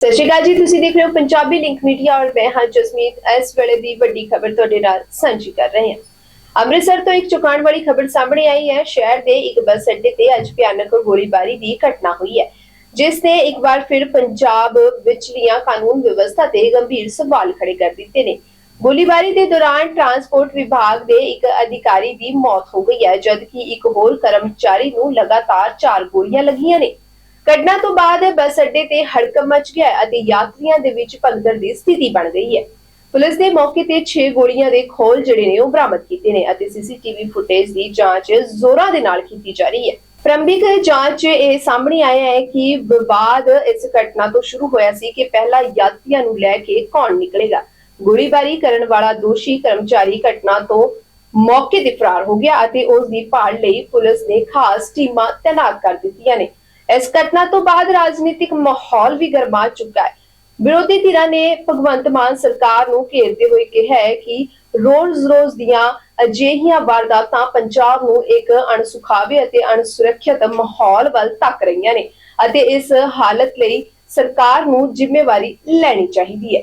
ਸਤਿ ਸ਼੍ਰੀ ਅਕਾਲ ਜੀ, ਤੁਸੀਂ ਦੇਖ ਰਹੇ ਹੋ ਪੰਜਾਬੀ ਲਿੰਕ ਮੀਡੀਆ ਔਰ ਮੈਂ ਹਾਂ ਜਸਮੀਤ। ਇਸ ਵੇਲੇ ਦੀ ਵੱਡੀ ਖਬਰ ਤੁਹਾਡੇ ਨਾਲ ਸਾਂਝੀ ਕਰ ਰਹੇ ਹਾਂ। ਅੰਮ੍ਰਿਤਸਰ ਤੋਂ ਇੱਕ ਚੁਕਾਣ ਵਾਲੀ ਖਬਰ ਸਾਹਮਣੇ ਆਈ ਹੈ। ਸ਼ਹਿਰ ਦੇ ਇੱਕ ਬੱਸ ਅੱਡੇ ਤੇ ਅੱਜ ਭਿਆਨਕ ਗੋਲੀਬਾਰੀ ਦੀ ਘਟਨਾ ਹੋਈ ਹੈ, ਜਿਸ ਨੇ ਇੱਕ ਵਾਰ ਫਿਰ ਪੰਜਾਬ ਵਿਚਲੀਆਂ ਕਾਨੂੰਨ ਵਿਵਸਥਾ ਤੇ ਗੰਭੀਰ ਸਵਾਲ ਖੜੇ ਕਰ ਦਿੱਤੇ ਨੇ। ਗੋਲੀਬਾਰੀ ਦੇ ਦੌਰਾਨ ਟਰਾਂਸਪੋਰਟ ਵਿਭਾਗ ਦੇ ਇੱਕ ਅਧਿਕਾਰੀ ਦੀ ਮੌਤ ਹੋ ਗਈ ਹੈ, ਜਦਕਿ ਇੱਕ ਹੋਰ ਕਰਮਚਾਰੀ ਨੂੰ ਲਗਾਤਾਰ 4 ਗੋਲੀਆਂ ਲੱਗੀਆਂ ਨੇ। ਘਟਨਾ ਤੋਂ ਬਾਅਦ ਬੱਸ ਅੱਡੇ ਤੇ ਹੜਕੰਪ ਮਚ ਗਿਆ ਅਤੇ ਯਾਤਰੀਆਂ ਦੇ ਵਿੱਚ ਭਗਦੜ ਦੀ ਸਥਿਤੀ ਬਣ ਗਈ ਹੈ। ਪੁਲਿਸ ਨੇ ਮੌਕੇ ਤੇ 6 ਗੋਲੀਆਂ ਦੇ ਖੋਲ ਜਿਹੜੇ ਨੇ ਉਹ ਬਰਾਮਦ ਕੀਤੇ ਨੇ ਅਤੇ ਸੀਸੀਟੀਵੀ ਫੁਟੇਜ ਦੀ ਜਾਂਚ ਜ਼ੋਰਾਂ ਦੇ ਨਾਲ ਕੀਤੀ ਜਾ ਰਹੀ ਹੈ। ਪ੍ਰਾਰੰਭਿਕ ਜਾਂਚ ਇਹ ਸਾਹਮਣੇ ਆਇਆ ਹੈ ਕਿ ਵਿਵਾਦ ਇਸ ਘਟਨਾ ਤੋਂ ਸ਼ੁਰੂ ਹੋਇਆ ਸੀ ਕਿ ਪਹਿਲਾਂ ਯਾਤਰੀਆਂ ਨੂੰ ਲੈ ਕੇ ਕੌਣ ਨਿਕਲੇਗਾ। ਗੋਲੀਬਾਰੀ ਕਰਨ ਵਾਲਾ ਦੋਸ਼ੀ ਕਰਮਚਾਰੀ ਘਟਨਾ ਤੋਂ ਮੌਕੇ ਤੇ ਫਰਾਰ ਹੋ ਗਿਆ ਅਤੇ ਉਸ ਦੀ ਭਾਲ ਲਈ ਪੁਲਿਸ ਨੇ ਖਾਸ ਟੀਮਾਂ ਤਾਇਨਾਤ ਕਰ ਦਿੱਤੀਆਂ ਨੇ। ਇਸ ਘਟਨਾ ਤੋਂ ਬਾਅਦ ਰਾਜਨੀਤਿਕ ਮਾਹੌਲ ਵੀ ਗਰਮਾ ਚੁੱਕਾ ਹੈ। ਵਿਰੋਧੀ ਧਿਰਾਂ ਨੇ ਭਗਵੰਤ ਮਾਨ ਸਰਕਾਰ ਨੂੰ ਘੇਰਦੇ ਹੋਏ ਕਿਹਾ ਹੈ ਕਿ ਰੋਜ਼-ਰੋਜ਼ ਦੀਆਂ ਅਜਿਹੀਆਂ ਵਾਰਦਾਤਾਂ ਪੰਜਾਬ ਨੂੰ ਇੱਕ ਅਣਸੁਖਾਵੇ ਅਤੇ ਅਣਸੁਰੱਖਿਅਤ ਮਾਹੌਲ ਵੱਲ ਧੱਕ ਰਹੀਆਂ ਨੇ ਅਤੇ ਇਸ ਹਾਲਤ ਲਈ ਸਰਕਾਰ ਨੂੰ ਜ਼ਿੰਮੇਵਾਰੀ ਲੈਣੀ ਚਾਹੀਦੀ ਹੈ।